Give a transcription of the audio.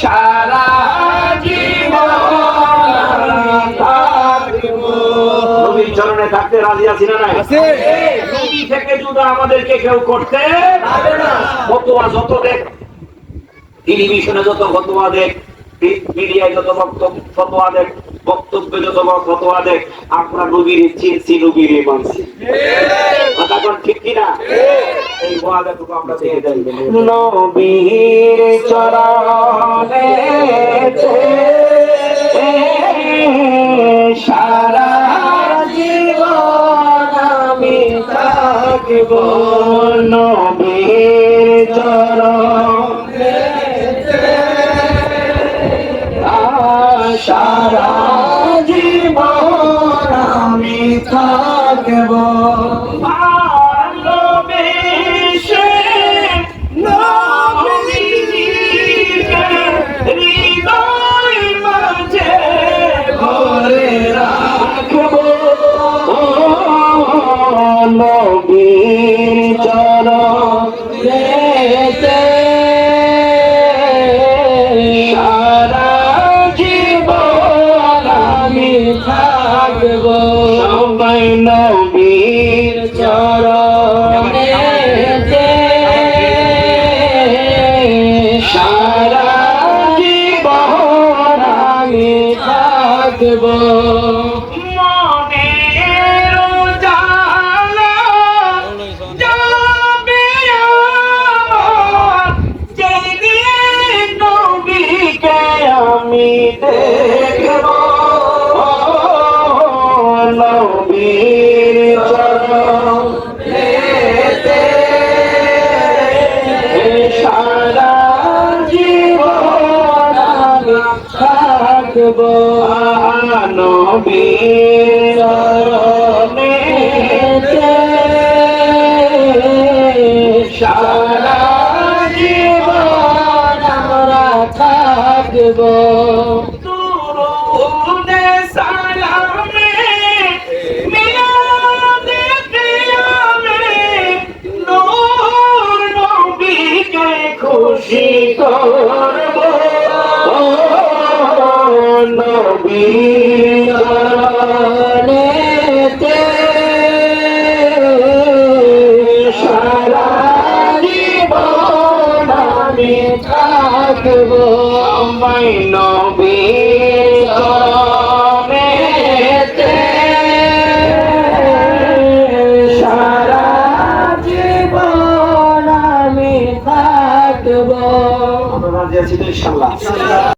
সারা জীবন থাকব। নবীর চরণে থাকতে রাজি আছি না নাই? নবী থেকে জুদা আমাদেরকে কেউ করতে পারবে না। ফতোয়া যত দেখ টেলিভিশনে যত ফতোয়া দেখ মিডিয়ায় যত বক্তব্য ফতোয়া দেখ বক্তব্যে যত ফতোয়া দেখ আমরা নবীর চিনছি নবীর মানছি কথা ঠিক। কিনা? ওয়াদাটুকু আমরা দিয়ে দেন নবীর চরণে সারা জীবন আমি থাকব নবীর চরণে সারা জীবন আমি থাকব। নবীর চরণেতে সারা জীবন আমি থাকব। সবাই নবীর চরণেতে সারা জীবন আমি থাকব। থাকব নবীর সারা জীবন আমরা থাকব। খুশি করব ও সারা জীবন আমি থাকব। আমায় নবীর আমরা রাজি আছি ইনশাআল্লাহ